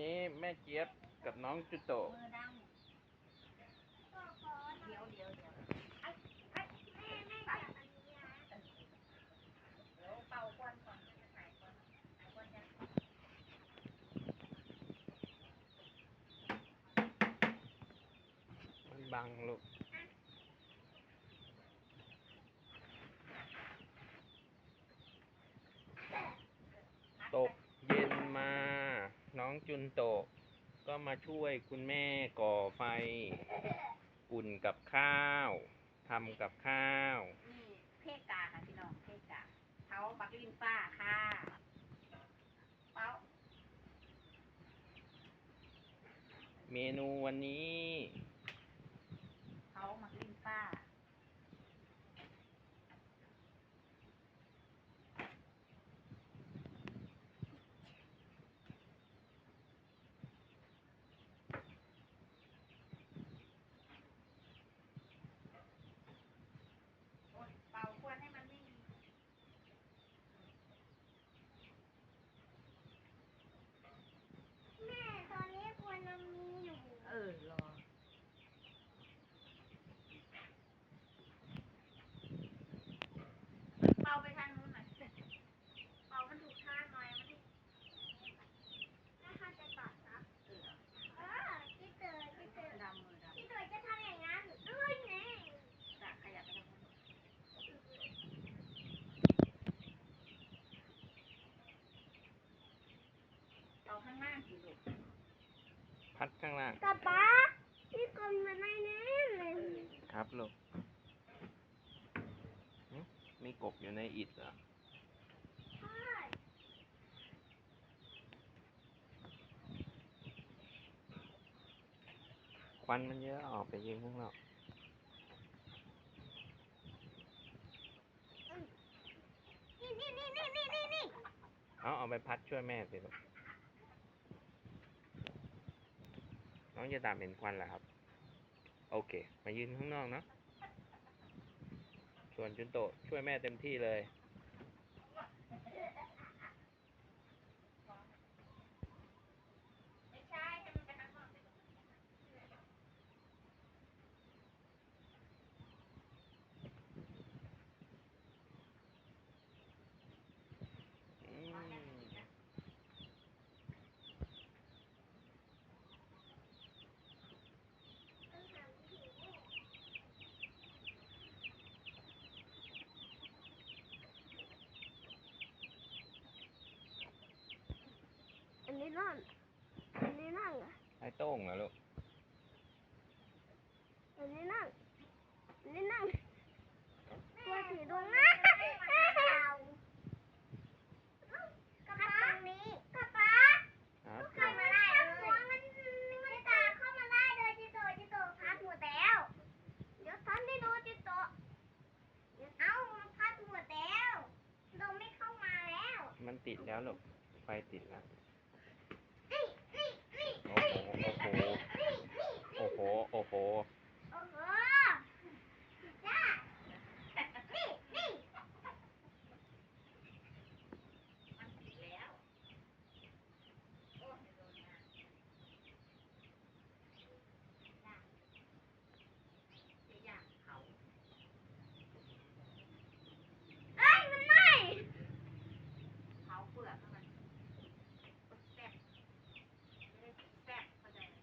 นี้แม่เจี๊ยบกับน้องจุโตะมือดังเดี๋ยวเดี๋ยวเดี๋ยวเดี๋ยวเป่าควันก่อนจะถ่ายควันถ่ายควันจะมันบังลูก ตกเย็นมา น้องจุนโตะก็ มาช่วยคุณแม่ก่อไฟ อุ่นกับข้าวทำกับข้าว นี่เพกาค่ะพี่น้องเพกาเท้าบักลินฟ้าค่ะเป้าเมนูวันนี้เท้าบักลินฟ้า โอ๊ยเป่าควันให้มันไม่มี แม่ตอนนี้ควรมันมีอยู่ เออรอเป่าไปทางนู้นหน่อย เป่ามันถูกท่าหน่อยมันถูกแม่เข้าใจก่อนนะ เออ เออพี่เต๋อพี่เต๋อ ดำมือดำ พี่เต๋อจะทำอย่างนั้นเอ้ยแม่ จะขยับไปทางนู้นเอาข้างหน้าสิลูก พั ดข้างล่าง กระป๋าพี่กลมมาได้แน่เลยครับลูกหึมีกบอยู่ในอิฐเหรอใช่ควันมันเยอะออกไปยืนข้างนอกนี่นี่นี่นี่นี่นี่นี่เอาเอาไปพัดช่วยแม่สิลูก น้องจะตามเห็นควันเหรอครับ โอเค มายืนข้างนอกเนาะส่วนจุนโตช่วยแม่เต็มที่เลย ไม่ใช่ให้มันไปทางนู้นสิลูก อืม อั นนี้นั่นอันนี้นั่นเหรอไอ้โต้งเหรอลูกอันนี้นั่นอันนี้นั่นตัวสีดวงนะกระป๋าตรงนี้กระป๋าครับเข้ามาได้เลยมันมันตาเข้ามาได้เลยจิโตะจิโตะพัดหมดแล้วเดี๋ยวทันได้ดูจิโตะเดี๋ยวเอ้ามันพัดหมดแล้วโดมไม่เข้ามาแล้ว มันติดแล้วลูกไฟติดแล้วนี่นี่นี่ โอ้โห โอ้โห โอ้โห โอ้โห โอ้โหจ้านี่นี่ มันติดแล้วโอ้ยโดนนะจะย่างเขา เอ้ยมันไหม้ เผาเปลือกให้มันแซ่บจะได้แซ่บเข้าใจไหม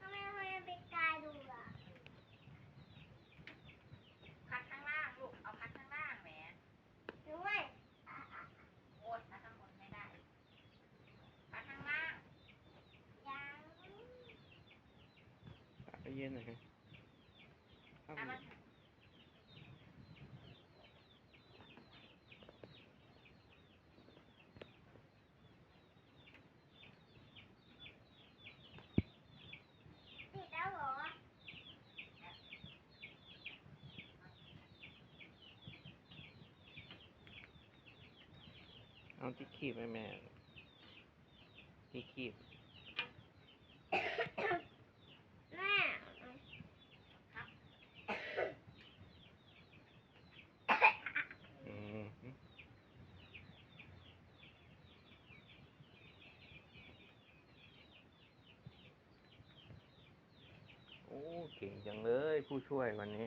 ทำไมทำไมมันเป็นกายดูล่ะ คัดข้างล่างลูก เอาคัดข้างล่างแหม ด้วย โอ๊ยคัดข้างบนไม่ได้ คัดข้างล่าง ยัง ไป ยืนหน่อยฮะเข้าอะมามันติดแล้วเหรอเอาที่คีบให้แม่ที่คีบ เก่งจังเลยผู้ช่วยวันนี้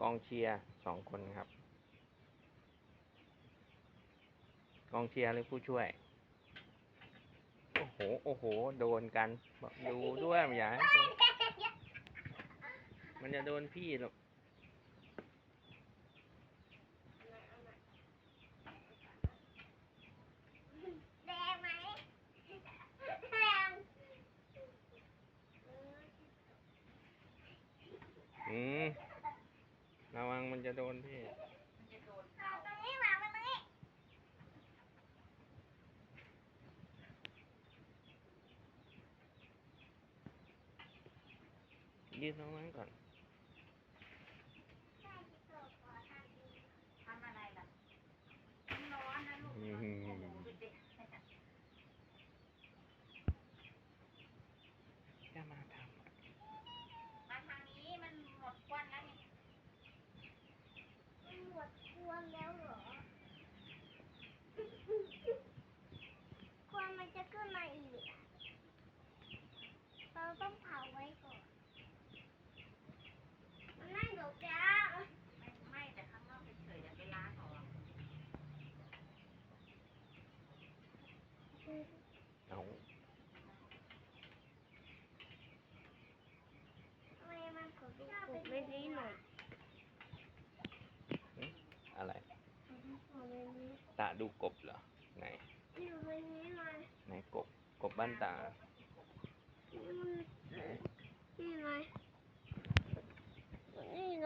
กองเชียร์สองคนครับ กองเชียร์หรือผู้ช่วย โอ้โห โอ้โห โดนกันดูด้วยมั้ยยายมันจะโดนพี่หรอ โดนพี่ตรงนี้มามันตรงนี้ยืนตรงนั้นก่อนูกบเหรอไหนไหนกบกบบ้านตานี่ไงนี่ไ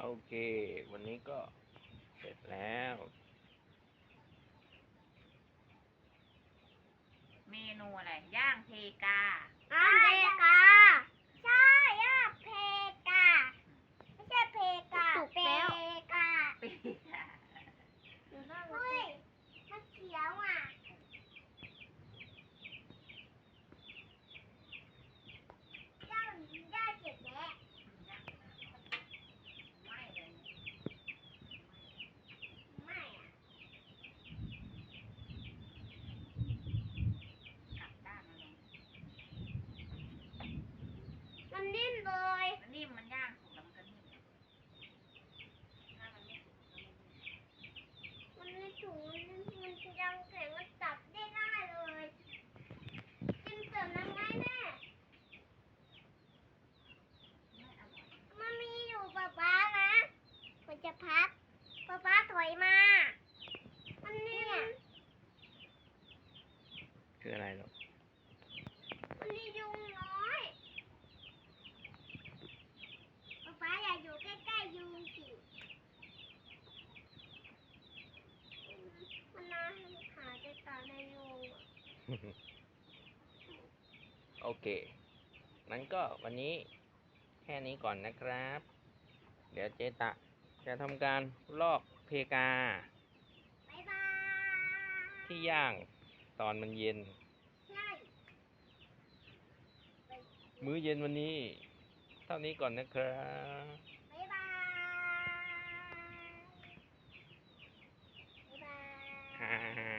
โอเค วันนี้ก็เสร็จแล้ว เมนูอะไร ย่างเทกาย่างเทกา โอเคมันก็วันนี้แค่นี้ก่อนนะครับ เดี๋ยวเจตะจะทำการลอกเพกา ที่ย่างตอนมันเย็น มื้อเย็นวันนี้ เท่านี้ก่อนนะครับฮ่า